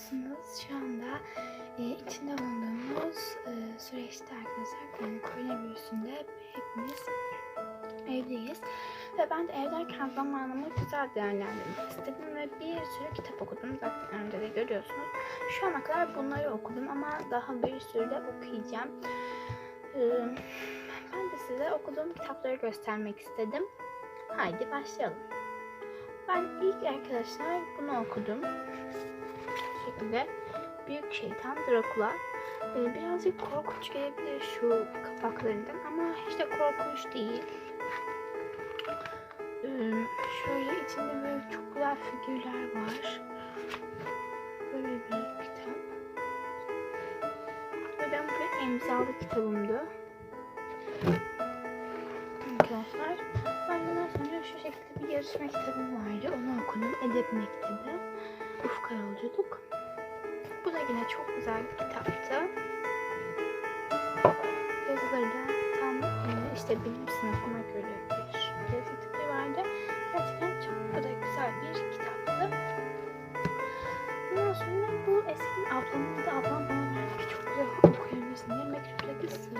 biliyorsunuz şu anda e, içinde bulunduğumuz e, süreçte arkadaşlar yani koronavirüsünde hepimiz evdeyiz. Ve ben de evdeyken zamanımı güzel değerlendirmek istedim ve bir sürü kitap okudum. Zaten önce de görüyorsunuz. Şu ana kadar bunları okudum ama daha bir sürü de okuyacağım. Ee, ben de size okuduğum kitapları göstermek istedim. Haydi başlayalım. Ben ilk arkadaşlar bunu okudum. Bu şekilde Büyük Şeytan Drakula. Ee, birazcık korkunç gelebilir şu kapaklarından ama hiç de korkunç değil. Ee, şöyle içinde böyle çok güzel figürler var. Böyle bir kitap. Ve ben bu imzalı kitabımdı. Arkadaşlar ben bundan sonra şu şekilde bir yarışma kitabım vardı. Onu okudum. Edep Mektebi. Ufka Yolculuk. Bu da yine çok güzel bir kitaptı. Yazıları da tam e, işte bilim sınıfına göre bir yazı tipi vardı. Gerçekten çok bu da güzel bir kitaptı. Bundan sonra bu eski ablamın da ablam bana verdi. Çok güzel okuyabilirsin diye mektuptaki sır.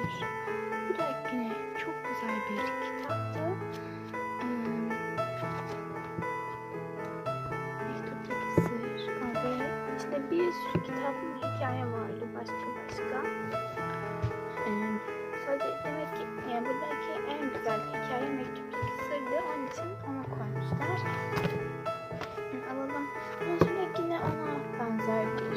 Bu da yine çok güzel bir kitaptı. Bir sürü kitap hikaye vardı başka başka. Ee, sadece demek ki yani buradaki en güzel hikaye mektuptaki sırdı. Onun için ona koymuşlar. Ee, alalım. Sonra yine ona benzer bir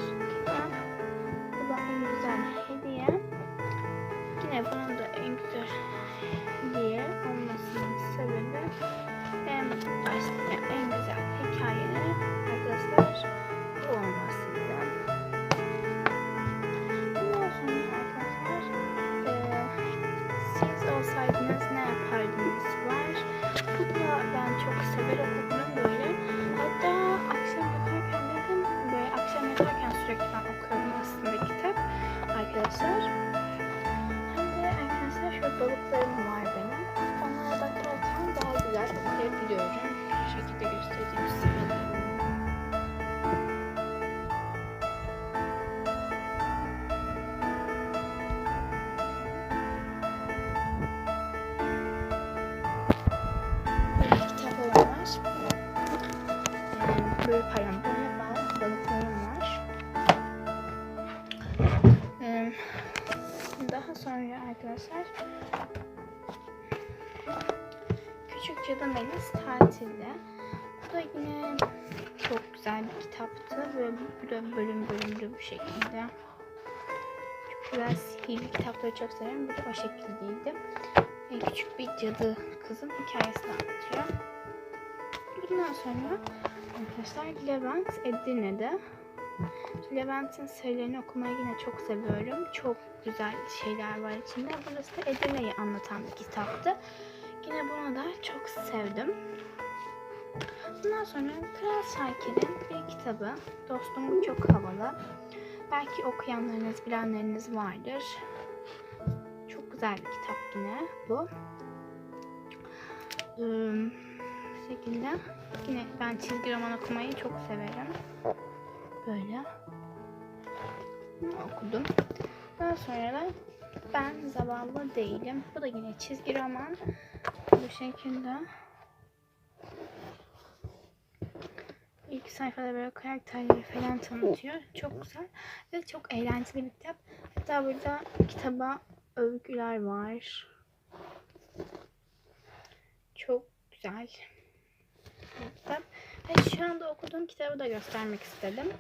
ben çok böyle böyle bal- balıklarım var. Daha sonra arkadaşlar Küçük Cadı Melis tatilde. Bu da yine çok güzel bir kitaptı ve bu bölüm bölümlü bu şekilde. Çok güzel sihirli kitapları çok severim. Bu da o şekildeydi. Küçük bir cadı kızın hikayesini anlatıyor. Bundan sonra arkadaşlar Levent Edirne'de. Levent'in serilerini okumayı yine çok seviyorum. Çok güzel şeyler var içinde. Burası da Edirne'yi anlatan bir kitaptı. Yine bunu da çok sevdim. Bundan sonra Kral Şakir'in bir kitabı. Dostum çok havalı. Belki okuyanlarınız, bilenleriniz vardır. Çok güzel bir kitap yine bu. Ee, şekilde. Yine ben çizgi roman okumayı çok severim. Böyle. Okudum. Daha sonra da ben zavallı değilim. Bu da yine çizgi roman. Bu şekilde. İlk sayfada böyle karakterleri falan tanıtıyor. Çok güzel ve çok eğlenceli bir kitap. Hatta burada kitaba övgüler var. Çok güzel kitap. Ve şu anda okuduğum kitabı da göstermek istedim.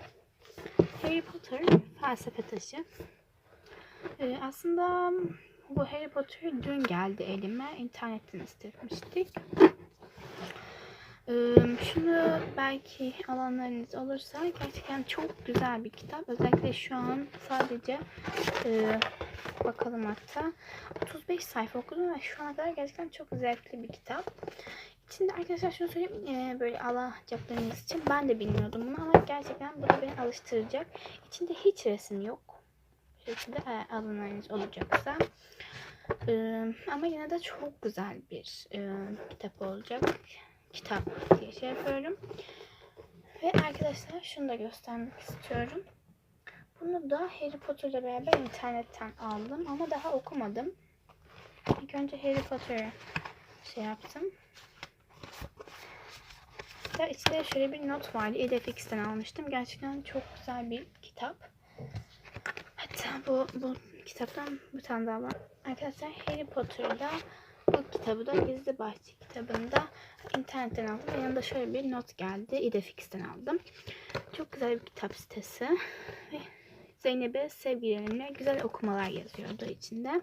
Harry Potter Felsefe Taşı. Ee, aslında bu Harry Potter dün geldi elime. İnternetten istemiştik. Ee, şunu belki alanlarınız olursa gerçekten çok güzel bir kitap. Özellikle şu an sadece bakalım hatta 35 sayfa okudum ve şu ana kadar gerçekten çok zevkli bir kitap. İçinde arkadaşlar şunu söyleyeyim e, böyle alacaklarınız için ben de bilmiyordum bunu ama gerçekten bu da beni alıştıracak. İçinde hiç resim yok. Bu şekilde alanlarınız olacaksa. Ee, ama yine de çok güzel bir e, kitap olacak. Kitap diye şey yapıyorum. Ve arkadaşlar şunu da göstermek istiyorum. Bunu da Harry Potter ile beraber internetten aldım ama daha okumadım. İlk önce Harry Potter'ı şey yaptım. Hatta içinde şöyle bir not vardı. EDFX'ten almıştım. Gerçekten çok güzel bir kitap. Hatta bu, bu kitaptan bir tane daha var. Arkadaşlar Harry Potter'da bu kitabı da Gizli Bahçe kitabında internetten aldım. Yanında şöyle bir not geldi. EDFX'ten aldım. Çok güzel bir kitap sitesi. Zeynep'e sevgilerimle güzel okumalar yazıyordu içinde.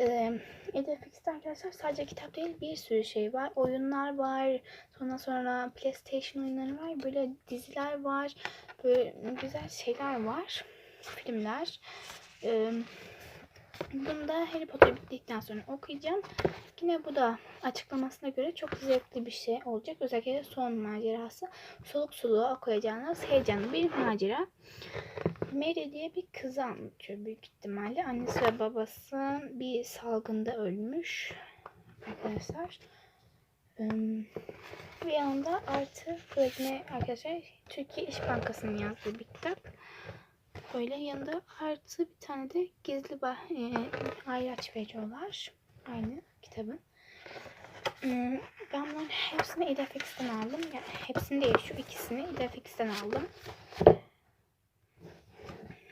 Ee, EDFX'te arkadaşlar sadece kitap değil bir sürü şey var. Oyunlar var. Sonra sonra PlayStation oyunları var. Böyle diziler var. Böyle güzel şeyler var. Filmler. Ee, bunu da Harry Potter bittikten sonra okuyacağım. Yine bu da açıklamasına göre çok zevkli bir şey olacak. Özellikle son macerası. Soluk soluğa okuyacağınız heyecanlı bir macera. Mary diye bir kızı anlatıyor büyük ihtimalle. Annesi ve babası bir salgında ölmüş arkadaşlar. Bir yanında artı böyle arkadaşlar Türkiye İş Bankası'nın yazdığı bir kitap. Böyle yanında artı bir tane de gizli bah- e, ayraç veriyorlar. Aynı kitabın. Hmm, Ben bunların hepsini EDFX'ten aldım. Yani hepsini değil şu ikisini EDFX'ten aldım.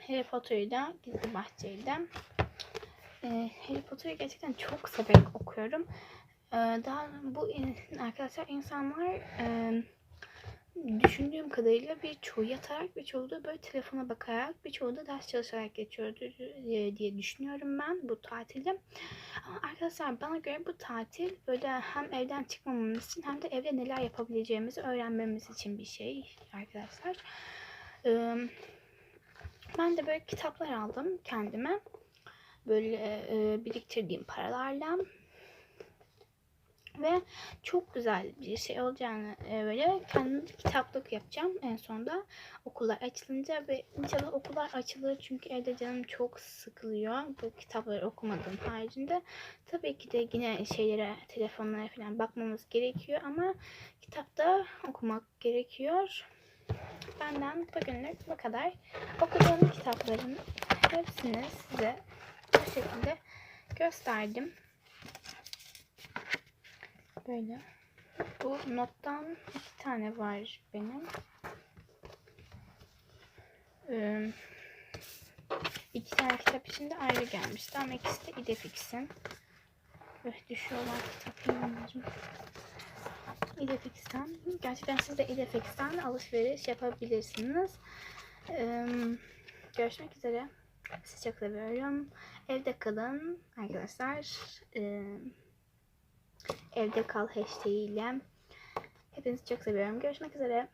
Harry Potter'ı da Gizli Bahçe'yi de. Ee, Harry Potter'ı gerçekten çok severek okuyorum. Ee, daha bu arkadaşlar insanlar e, düşündüğüm kadarıyla birçoğu yatarak birçoğu da böyle telefona bakarak birçoğu da ders çalışarak geçiyordu e, diye düşünüyorum ben bu tatilde. Ama arkadaşlar bana göre bu tatil böyle hem evden çıkmamamız için hem de evde neler yapabileceğimizi öğrenmemiz için bir şey arkadaşlar. Ben de böyle kitaplar aldım kendime. Böyle e, biriktirdiğim paralarla. Ve çok güzel bir şey olacağını e, böyle kendim kitaplık yapacağım en sonunda okullar açılınca ve inşallah okullar açılır çünkü evde canım çok sıkılıyor bu kitapları okumadığım haricinde. Tabii ki de yine şeylere telefonlara falan bakmamız gerekiyor ama kitapta okumak gerekiyor. Benden bugünlük bu kadar. Okuduğum kitapların hepsini size bu şekilde gösterdim Böyle. Bu nottan iki tane var benim. Ee, iki tane kitap için de ayrı gelmişti ama ikisi de İdefix'in. Öh düşüyorlar kitap yayınlarım. İdefix'ten. Gerçekten siz de İdefix'ten alışveriş yapabilirsiniz. Ee, görüşmek üzere. Sizi çok seviyorum. Evde kalın arkadaşlar. Ee, evde kal hashtag ile. Hepinizi çok seviyorum. Görüşmek üzere.